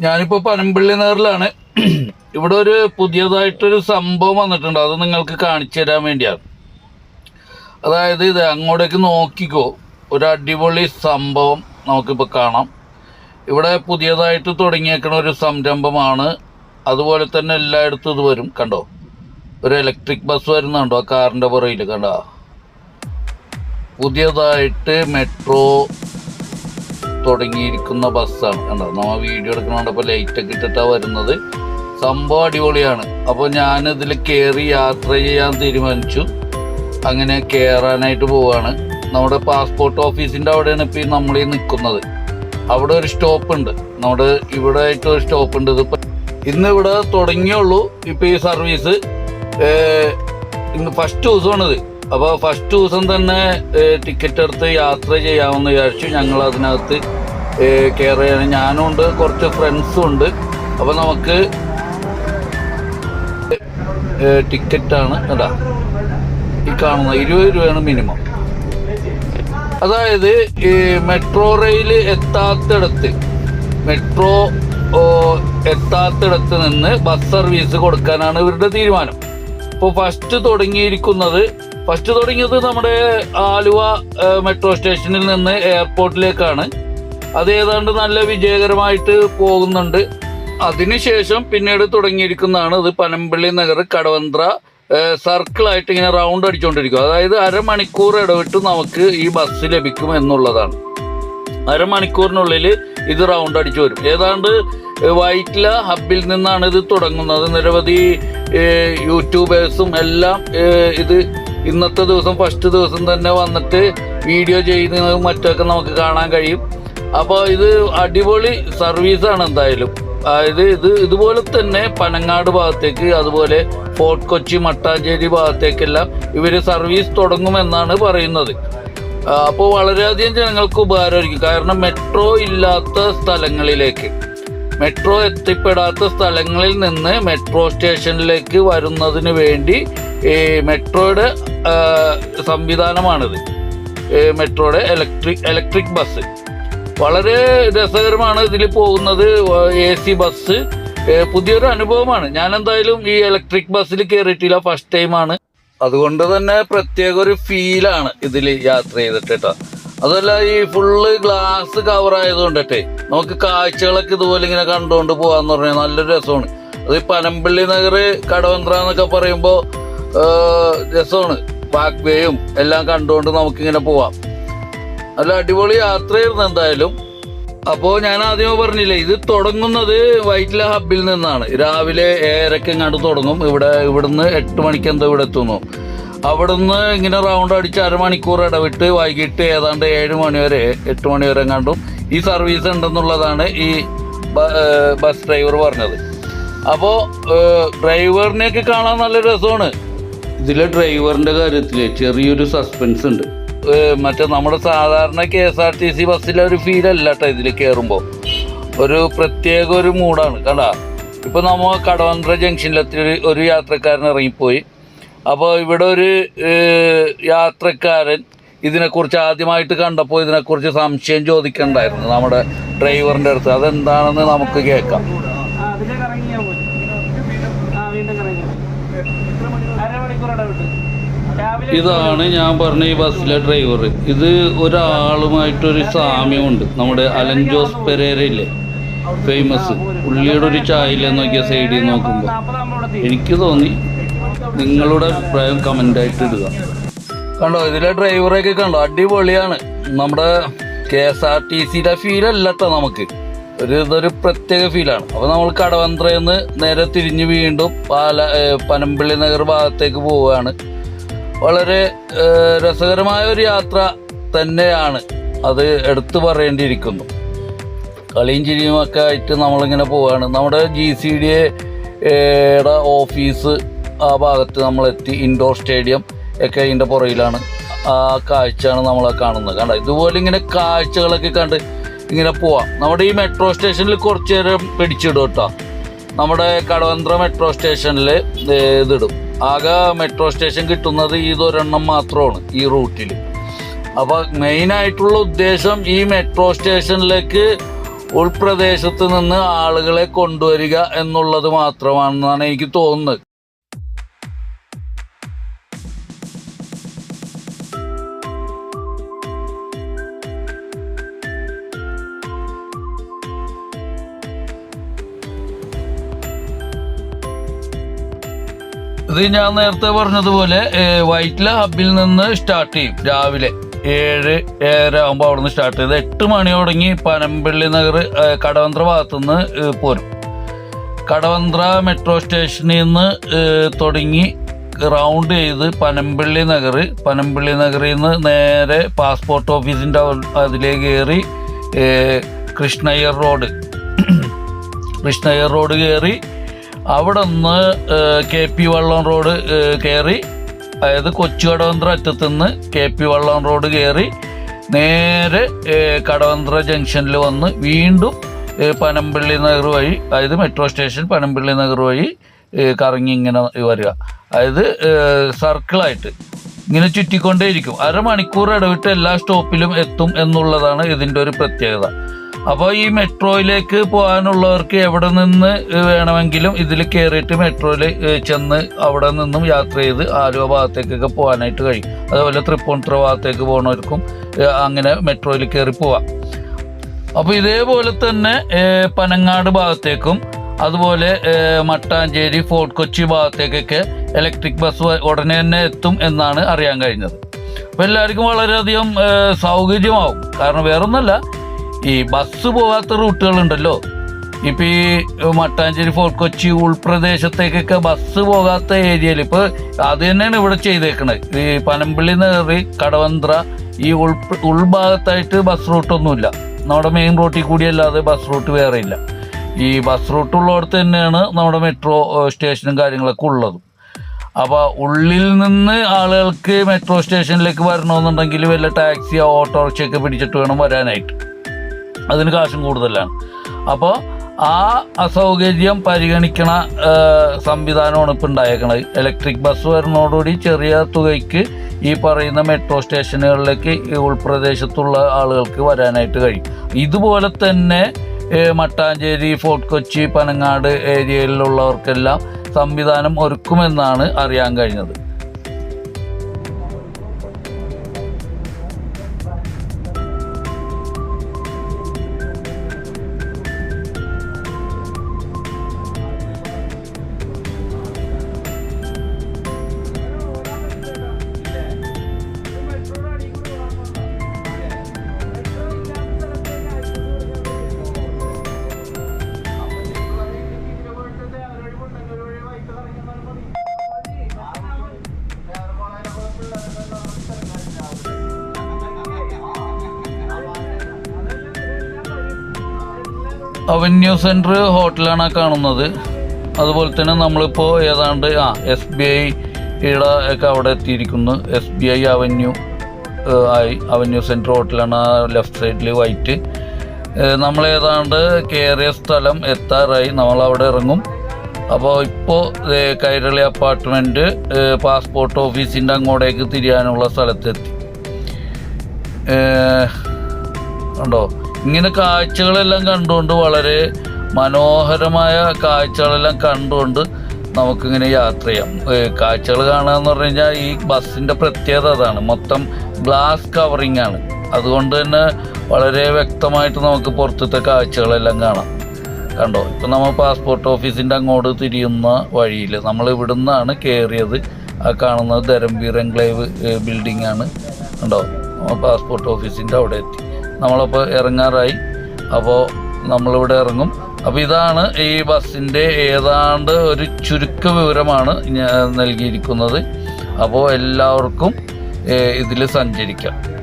ഞാനിപ്പോൾ പനമ്പള്ളി നേറിലാണ് ഇവിടെ ഒരു പുതിയതായിട്ടൊരു സംഭവം വന്നിട്ടുണ്ട്. അത് നിങ്ങൾക്ക് കാണിച്ചു തരാൻ വേണ്ടിയാണ്. അതായത് ഇത് അങ്ങോട്ടേക്ക് നോക്കിക്കോ. ഒരു അടിപൊളി സംഭവം നമുക്കിപ്പോൾ കാണാം. ഇവിടെ പുതിയതായിട്ട് തുടങ്ങിയേക്കുന്ന ഒരു സംരംഭമാണ്. അതുപോലെ തന്നെ എല്ലായിടത്തും ഇത് വരും. കണ്ടോ? ഒരു ഇലക്ട്രിക് ബസ് വരുന്നുണ്ടോ ആ കാറിന്റെ പുറയിൽ കണ്ടോ? പുതിയതായിട്ട് മെട്രോ തുടങ്ങിയിരിക്കുന്ന ബസ്സാണ്. കണ്ടോ? നമ്മൾ വീഡിയോ എടുക്കണോണ്ടപ്പോൾ ലൈറ്റ് ഒക്കെ ഇട്ടിട്ടാണ് വരുന്നത്. സംഭവം അടിപൊളിയാണ്. അപ്പോൾ ഞാൻ ഇതിൽ കയറി യാത്ര ചെയ്യാൻ തീരുമാനിച്ചു. അങ്ങനെ കയറാനായിട്ട് പോവാണ്. നമ്മുടെ പാസ്പോർട്ട് ഓഫീസിന്റെ അവിടെയാണ് ഇപ്പോൾ നമ്മൾ ഈ നിൽക്കുന്നത് അവിടെ ഒരു സ്റ്റോപ്പ് ഉണ്ട്. നമ്മുടെ ഇവിടെ ആയിട്ട് ഒരു സ്റ്റോപ്പ് ഉണ്ട്. ഇതിപ്പോൾ ഇന്ന് ഇവിടെ തുടങ്ങിയുള്ളൂ ഇപ്പോൾ ഈ സർവീസ് ഇന്ന് ഫസ്റ്റ് ദിവസമാണിത്. അപ്പോൾ ഫസ്റ്റ് ദിവസം തന്നെ ടിക്കറ്റ് എടുത്ത് യാത്ര ചെയ്യാമെന്ന് വിചാരിച്ചു. ഞങ്ങൾ അതിനകത്ത് കയറുകയാണ് ഞാനും ഉണ്ട് കുറച്ച് ഫ്രണ്ട്സും ഉണ്ട്. അപ്പോൾ നമുക്ക് ടിക്കറ്റാണ് അതാ ഈ കാണുന്ന ഇരുപത് രൂപയാണ് മിനിമം അതായത് ഈ മെട്രോ റെയിൽ എത്താത്തിടത്ത് മെട്രോ എത്താത്തിടത്ത് നിന്ന് ബസ് സർവീസ് കൊടുക്കാനാണ് ഇവരുടെ തീരുമാനം. ഇപ്പോൾ ഫസ്റ്റ് തുടങ്ങിയിരിക്കുന്നത് ഫസ്റ്റ് തുടങ്ങിയത് നമ്മുടെ ആലുവ മെട്രോ സ്റ്റേഷനിൽ നിന്ന് എയർപോർട്ടിലേക്കാണ് അത് ഏതാണ്ട് നല്ല വിജയകരമായിട്ട് പോകുന്നുണ്ട്. അതിനുശേഷം പിന്നീട് തുടങ്ങിയിരിക്കുന്നതാണ് ഇത് പനമ്പള്ളി നഗർ കടവന്ത്ര സർക്കിളായിട്ട് ഇങ്ങനെ റൗണ്ട് അടിച്ചുകൊണ്ടിരിക്കും അതായത് അരമണിക്കൂർ ഇടവിട്ട് നമുക്ക് ഈ ബസ് ലഭിക്കും എന്നുള്ളതാണ്. അരമണിക്കൂറിനുള്ളിൽ ഇത് റൗണ്ട് അടിച്ചു വരും. ഏതാണ്ട് വൈറ്റ്ല ഹബിൽ നിന്നാണ് ഇത് തുടങ്ങുന്നത്. നിരവധി യൂട്യൂബേഴ്സും എല്ലാം ഇത് ഇന്നത്തെ ദിവസം ഫസ്റ്റ് ദിവസം തന്നെ വന്നിട്ട് വീഡിയോ ചെയ്യുന്നതും മറ്റൊക്കെ നമുക്ക് കാണാൻ കഴിയും. അപ്പോൾ ഇത് അടിപൊളി സർവീസാണ് എന്തായാലും. അതായത് ഇത് ഇതുപോലെ തന്നെ പനങ്ങാട് ഭാഗത്തേക്ക് അതുപോലെ ഫോർട്ട് കൊച്ചി മട്ടാഞ്ചേരി ഭാഗത്തേക്കെല്ലാം ഇവർ സർവീസ് തുടങ്ങുമെന്നാണ് പറയുന്നത്. അപ്പോൾ വളരെയധികം ജനങ്ങൾക്ക് ഉപകാരമായിരിക്കും. കാരണം മെട്രോ ഇല്ലാത്ത സ്ഥലങ്ങളിലേക്ക് മെട്രോ എത്തിപ്പെടാത്ത സ്ഥലങ്ങളിൽ നിന്ന് മെട്രോ സ്റ്റേഷനിലേക്ക് വരുന്നതിന് വേണ്ടി ഈ മെട്രോയുടെ സംവിധാനമാണിത്. മെട്രോയുടെ ഇലക്ട്രിക് ഇലക്ട്രിക് ബസ് വളരെ രസകരമാണ് ഇതിൽ പോകുന്നത് എ സി ബസ് പുതിയൊരു അനുഭവമാണ്. ഞാൻ എന്തായാലും ഈ ഇലക്ട്രിക് ബസ്സിൽ കയറിയിട്ടില്ല ഫസ്റ്റ് ടൈമാണ് അതുകൊണ്ട് തന്നെ പ്രത്യേക ഒരു ഫീലാണ് ഇതിൽ യാത്ര ചെയ്തിട്ട് അതല്ല ഈ ഫുള്ള് ഗ്ലാസ് കവർ ആയതുകൊണ്ടട്ടെ നമുക്ക് കാഴ്ചകളൊക്കെ ഇതുപോലെ ഇങ്ങനെ കണ്ടുകൊണ്ട് പോകാന്ന് പറഞ്ഞാൽ നല്ലൊരു രസമാണ്. അത് പനമ്പള്ളി നഗർ കടവന്ത്ര എന്നൊക്കെ പറയുമ്പോൾ രസമാണ്. ബാക്ക് വേയും എല്ലാം കണ്ടുകൊണ്ട് നമുക്കിങ്ങനെ പോവാം. നല്ല അടിപൊളി യാത്രയായിരുന്നു എന്തായാലും. അപ്പോൾ ഞാൻ ആദ്യമേ പറഞ്ഞില്ലേ ഇത് തുടങ്ങുന്നത് വൈറ്റില ഹബിൽ നിന്നാണ്. രാവിലെ ഏഴരക്ക് ഇങ്ങോട്ട് തുടങ്ങും. ഇവിടെ ഇവിടുന്ന് എട്ട് മണിക്ക് എന്തോ ഇവിടെ എത്തുന്നു. അവിടുന്ന് ഇങ്ങനെ റൗണ്ട് അടിച്ച് അരമണിക്കൂർ ഇടവിട്ട് വൈകിട്ട് ഏതാണ്ട് ഏഴ് മണി വരെ എട്ട് മണി വരെ എങ്ങാണ്ടും ഈ സർവീസ് ഉണ്ടെന്നുള്ളതാണ് ഈ ബസ് ഡ്രൈവർ പറഞ്ഞത്. അപ്പോൾ ഡ്രൈവറിനെയൊക്കെ കാണാൻ നല്ല രസമാണ്. ഇതിലെ ഡ്രൈവറിന്റെ കാര്യത്തിൽ ചെറിയൊരു സസ്പെൻസ് ഉണ്ട്. മറ്റേ നമ്മുടെ സാധാരണ K S R T C ബസ്സിലെ ഒരു ഫീൽ അല്ല കേട്ടോ ഇതിൽ കയറുമ്പോൾ ഒരു പ്രത്യേക ഒരു മൂഡാണ്. കണ്ടാ? ഇപ്പോൾ നമ്മൾ കടവന്ത്ര ജംഗ്ഷനിലെത്തി ഒരു യാത്രക്കാരൻ ഇറങ്ങിപ്പോയി. അപ്പോൾ ഇവിടെ ഒരു യാത്രക്കാരൻ ഇതിനെക്കുറിച്ച് ആദ്യമായിട്ട് കണ്ടപ്പോൾ ഇതിനെക്കുറിച്ച് സംശയം ചോദിക്കണ്ടായിരുന്നു നമ്മുടെ ഡ്രൈവറിന്റെ അടുത്ത്. അതെന്താണെന്ന് നമുക്ക് കേൾക്കാം ആ, അതിലെ കറങ്ങിയാ പോയി. ആ, വീണ്ടും കറങ്ങിയാ. അരമണിക്കൂർ ഇടവിട്ട്. രാവിലെ ഇതാണ് ഞാൻ പറഞ്ഞ ഈ ബസ്സിലെ ഡ്രൈവർ ഇത് ഒരാളുമായിട്ടൊരു സാമ്യമുണ്ട്. നമ്മുടെ അലൻ ജോസ് പെരേരയില്ലേ? ഫേമസ് പുള്ളിയുടെ ഒരു ചായയിലെ നോക്കിയ സൈഡിൽ നോക്കുമ്പോൾ. എനിക്ക് തോന്നി നിങ്ങളുടെ അഭിപ്രായം കമന്റായിട്ട് ഇടുക. കണ്ടോ ഇതിലെ ഡ്രൈവറെയൊക്കെ കണ്ടോ? അടിപൊളിയാണ്. നമ്മുടെ കെ എസ് ആർ ടി സിയുടെ ഫീൽ നമുക്ക്. ഒരു ഇതൊരു പ്രത്യേക ഫീലാണ് അപ്പോൾ നമ്മൾ കടവന്ത്രയിൽ നിന്ന് നേരെ തിരിഞ്ഞ് വീണ്ടും പാല പനമ്പിള്ളി നഗർ ഭാഗത്തേക്ക് പോവുകയാണ്. വളരെ രസകരമായ ഒരു യാത്ര തന്നെയാണ് അത് എടുത്തു പറയേണ്ടിയിരിക്കുന്നു. കളിയും ചിരിയും ഒക്കെ ആയിട്ട് നമ്മളിങ്ങനെ പോവുകയാണ്. നമ്മുടെ ജി സി ഡി എയുടെ ഓഫീസ് ആ ഭാഗത്ത് നമ്മളെത്തി ഇൻഡോർ സ്റ്റേഡിയം ഒക്കെ അതിന്റെ പുറയിലാണ് ആ കാഴ്ചയാണ് നമ്മളെ കാണുന്നത്. കണ്ട? ഇതുപോലെ ഇങ്ങനെ കാഴ്ചകളൊക്കെ കണ്ട് ഇങ്ങനെ പോവാം. നമ്മുടെ ഈ മെട്രോ സ്റ്റേഷനിൽ കുറച്ച് നേരം പിടിച്ചിടും കേട്ടോ. നമ്മുടെ കടവന്ത്ര മെട്രോ സ്റ്റേഷനിൽ ഇതിടും. ആകെ മെട്രോ സ്റ്റേഷൻ കിട്ടുന്നത് ഇതൊരെണ്ണം മാത്രമാണ് ഈ റൂട്ടിൽ അപ്പോൾ മെയിനായിട്ടുള്ള ഉദ്ദേശം ഈ മെട്രോ സ്റ്റേഷനിലേക്ക് ഉൾപ്രദേശത്ത് നിന്ന് ആളുകളെ കൊണ്ടുവരിക എന്നുള്ളത് മാത്രമാണെന്നാണ് എനിക്ക് തോന്നുന്നത്. ഇത് ഞാൻ നേരത്തെ പറഞ്ഞതുപോലെ വൈറ്റില ഹബിൽ നിന്ന് സ്റ്റാർട്ട് ചെയ്യും രാവിലെ. ഏഴ് ഏഴര ആകുമ്പോൾ അവിടെ നിന്ന് സ്റ്റാർട്ട് ചെയ്ത് എട്ട് മണി തുടങ്ങി പനമ്പള്ളി നഗർ കടവന്ത്ര ഭാഗത്തുനിന്ന് നിന്ന് പോരും. കടവന്ത്ര മെട്രോ സ്റ്റേഷനിൽ നിന്ന് തുടങ്ങി റൗണ്ട് ചെയ്ത് പനമ്പള്ളി നഗർ. പനമ്പള്ളി നഗറിൽ നിന്ന് നേരെ പാസ്പോർട്ട് ഓഫീസിന്റെ അതിലേക്ക് കയറി കൃഷ്ണയ്യർ റോഡ് കൃഷ്ണയ്യർ റോഡ് കയറി അവിടെ നിന്ന് കെ പി വള്ളം റോഡ് കയറി അതായത് കൊച്ചു കടവന്ത്ര അറ്റത്തുനിന്ന് കെ പി വള്ളം റോഡ് കയറി നേരെ കടവന്ത്ര ജംഗ്ഷനിൽ വന്ന് വീണ്ടും പനമ്പള്ളി നഗർ വഴി അതായത് മെട്രോ സ്റ്റേഷൻ പനമ്പള്ളി നഗർ വഴി കറങ്ങി ഇങ്ങനെ വരിക. അതായത് സർക്കിളായിട്ട് ഇങ്ങനെ ചുറ്റിക്കൊണ്ടേയിരിക്കും. അരമണിക്കൂർ ഇടവിട്ട് എല്ലാ സ്റ്റോപ്പിലും എത്തും എന്നുള്ളതാണ് ഇതിന്റെ ഒരു പ്രത്യേകത. അപ്പോൾ ഈ മെട്രോയിലേക്ക് പോകാനുള്ളവർക്ക് എവിടെ നിന്ന് വേണമെങ്കിലും ഇതിൽ കയറിയിട്ട് മെട്രോയിൽ ചെന്ന് അവിടെ നിന്നും യാത്ര ചെയ്ത് ആലുവ ഭാഗത്തേക്കൊക്കെ പോകാനായിട്ട് കഴിയും. അതുപോലെ തൃപ്പൂണിത്തുറ ഭാഗത്തേക്ക് പോകുന്നവർക്കും അങ്ങനെ മെട്രോയിൽ കയറി പോവാം. അപ്പോൾ ഇതേപോലെ തന്നെ പനങ്ങാട് ഭാഗത്തേക്കും അതുപോലെ മട്ടാഞ്ചേരി ഫോർട്ട് കൊച്ചി ഭാഗത്തേക്കൊക്കെ ഇലക്ട്രിക് ബസ് ഉടനെ തന്നെ എത്തും എന്നാണ് അറിയാൻ കഴിഞ്ഞത്. അപ്പോൾ എല്ലാവർക്കും വളരെയധികം സൗകര്യമാവും. കാരണം വേറൊന്നുമല്ല ഈ ബസ് പോകാത്ത റൂട്ടുകളുണ്ടല്ലോ. ഇപ്പം ഈ മട്ടാഞ്ചേരി ഫോർട്ട് കൊച്ചി ഉൾപ്രദേശത്തേക്കൊക്കെ ബസ് പോകാത്ത ഏരിയയിൽ ഇപ്പോൾ അത് തന്നെയാണ് ഇവിടെ ചെയ്തേക്കുന്നത് ഈ പനമ്പിള്ളി നേറി കടവന്ത്ര ഈ ഉൾ ഉൾഭാഗത്തായിട്ട് ബസ് റൂട്ടൊന്നുമില്ല. നമ്മുടെ മെയിൻ റോട്ടിൽ കൂടി അല്ലാതെ ബസ് റൂട്ട് വേറെ ഇല്ല. ഈ ബസ് റൂട്ട് ഉള്ളിടത്ത് തന്നെയാണ് നമ്മുടെ മെട്രോ സ്റ്റേഷനും കാര്യങ്ങളൊക്കെ ഉള്ളത്. അപ്പോൾ ഉള്ളിൽ നിന്ന് ആളുകൾക്ക് മെട്രോ സ്റ്റേഷനിലേക്ക് വരണമെന്നുണ്ടെങ്കിൽ വല്ല ടാക്സിയോ ഓട്ടോറിക്ഷയൊക്കെ പിടിച്ചിട്ട് വേണം വരാനായിട്ട്. അതിന് കാശും കൂടുതലാണ്. അപ്പോൾ ആ അസൗകര്യം പരിഗണിക്കണ സംവിധാനമാണ് ഇപ്പം ഉണ്ടായേക്കണത് ഇലക്ട്രിക് ബസ് വരുന്നതോടുകൂടി ചെറിയ തുകയ്ക്ക് ഈ പറയുന്ന മെട്രോ സ്റ്റേഷനുകളിലേക്ക് ഉൾപ്രദേശത്തുള്ള ആളുകൾക്ക് വരാനായിട്ട് കഴിയും. ഇതുപോലെ തന്നെ മട്ടാഞ്ചേരി ഫോർട്ട് കൊച്ചി പനങ്ങാട് ഏരിയയിലുള്ളവർക്കെല്ലാം സംവിധാനം ഒരുക്കുമെന്നാണ് അറിയാൻ കഴിഞ്ഞത്. അവന്യൂ സെന്റർ ഹോട്ടലാണ് കാണുന്നത്. അതുപോലെ തന്നെ നമ്മളിപ്പോൾ ഏതാണ്ട് ആ എസ് ബി ഐയുടെ ഒക്കെ അവിടെ എത്തിയിരിക്കുന്നു. എസ് ബി ഐ അവന്യൂ ആയി അവന്യൂ സെന്റർ ഹോട്ടലാണ് ലെഫ്റ്റ് സൈഡിൽ വൈറ്റ് നമ്മൾ ഏതാണ്ട് കയറിയ സ്ഥലം എത്താറായി. നമ്മൾ അവിടെ ഇറങ്ങും അപ്പോൾ ഇപ്പോൾ കൈരളി അപ്പാർട്ട്മെന്റ് പാസ്പോർട്ട് ഓഫീസിന്റെ അങ്ങോട്ടേക്ക് തിരിയാനുള്ള സ്ഥലത്തെത്തി. ഉണ്ടോ ഇങ്ങനെ കാഴ്ചകളെല്ലാം കണ്ടുകൊണ്ട് വളരെ മനോഹരമായ കാഴ്ചകളെല്ലാം കണ്ടുകൊണ്ട് നമുക്കിങ്ങനെ യാത്ര ചെയ്യാം. കാഴ്ചകൾ കാണുക എന്ന് പറഞ്ഞു കഴിഞ്ഞാൽ ഈ ബസ്സിന്റെ പ്രത്യേകത അതാണ്. മൊത്തം ഗ്ലാസ് കവറിങ് ആണ്. അതുകൊണ്ട് തന്നെ വളരെ വ്യക്തമായിട്ട് നമുക്ക് പുറത്തത്തെ കാഴ്ചകളെല്ലാം കാണാം. കണ്ടോ? ഇപ്പം നമ്മൾ പാസ്പോർട്ട് ഓഫീസിന്റെ അങ്ങോട്ട് തിരിയുന്ന വഴിയിൽ നമ്മൾ ഇവിടുന്നാണ് കയറിയത്. ആ കാണുന്നത് ധരംബീർ എൻക്ലേവ് ബിൽഡിംഗ് ആണ്. കണ്ടോ? പാസ്പോർട്ട് ഓഫീസിന്റെ അവിടെ എത്തി. നമ്മളപ്പോൾ ഇറങ്ങാറായി. അപ്പോൾ നമ്മളിവിടെ ഇറങ്ങും. അപ്പോൾ ഇതാണ് ഈ ബസ്സിന്റെ ഏതാണ്ട് ഒരു ചുരുക്ക വിവരമാണ് നൽകിയിരിക്കുന്നത്. അപ്പോൾ എല്ലാവർക്കും ഇതിൽ സഞ്ചരിക്കാം.